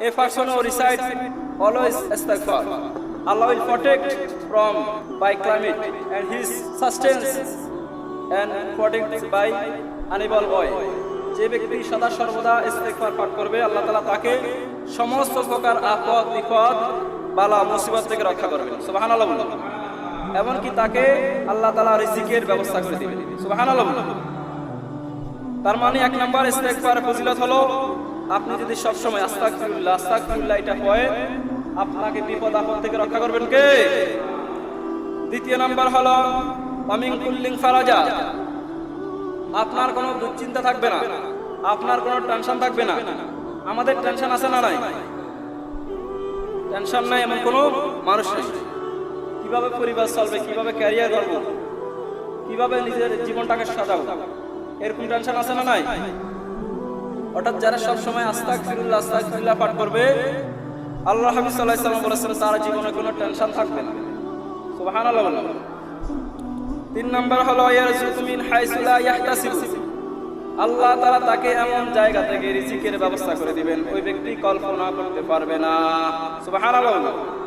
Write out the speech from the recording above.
a person who recites always istighfar, Allah will protect from by climate and his sustains and protect by unable boy. যে ব্যক্তি সদা সর্বদা ইস্তেগফার পাঠ করবে আল্লাহ তাআলা তাকে সমস্ত প্রকার আপদ বিপদ বালা মুসিবত থেকে রক্ষা করবেন। সুবহানাল্লাহ বলুন। এমনকি তাকে আল্লাহ তাআলা রিজিকের ব্যবস্থা করে দিবেন। সুবহানাল্লাহ বলুন। তার মানে এক নাম্বার ইস্তেগফার ফজিলত হলো আপনি যদি সব সময় আস্তাগফিরুল্লাহ আস্তাগফিরুল্লাহ এটা হয়, আপনাকে বিপদ আপদ থেকে রক্ষা করবেন কে? দ্বিতীয় নাম্বার হলো অমিন কুল্লিং ফারাজা। আপনার কোনো দুশ্চিন্তা থাকবে না, আপনার কোনো টেনশন থাকবে না। আমাদের টেনশন আছে না নাই? টেনশন নাই এমন কোনো মানুষ নেই। কীভাবে পরিবার চলবে, কীভাবে ক্যারিয়ার করব কীভাবে নিজের জীবনটাকে সাজাবো, এরকম টেনশন আছে না নাই? অর্থাৎ যারা সব সময় আস্তাক ফিরুল্লাহ আস্তাক ফিরুল্লাহ পাঠ করবে আল্লাহ হাবিব সাল্লাহ সাল্লাম বলেছেন, তার জীবনে কোনো টেনশন থাকবে না। বলুন। তিন নম্বর হলো আল্লাহ তাআলা তাকে এমন জায়গা থেকে রিজিকের ব্যবস্থা করে দিবেন, ওই ব্যক্তি কল্পনা করতে পারবে না। সুবহানাল্লাহ বলুন।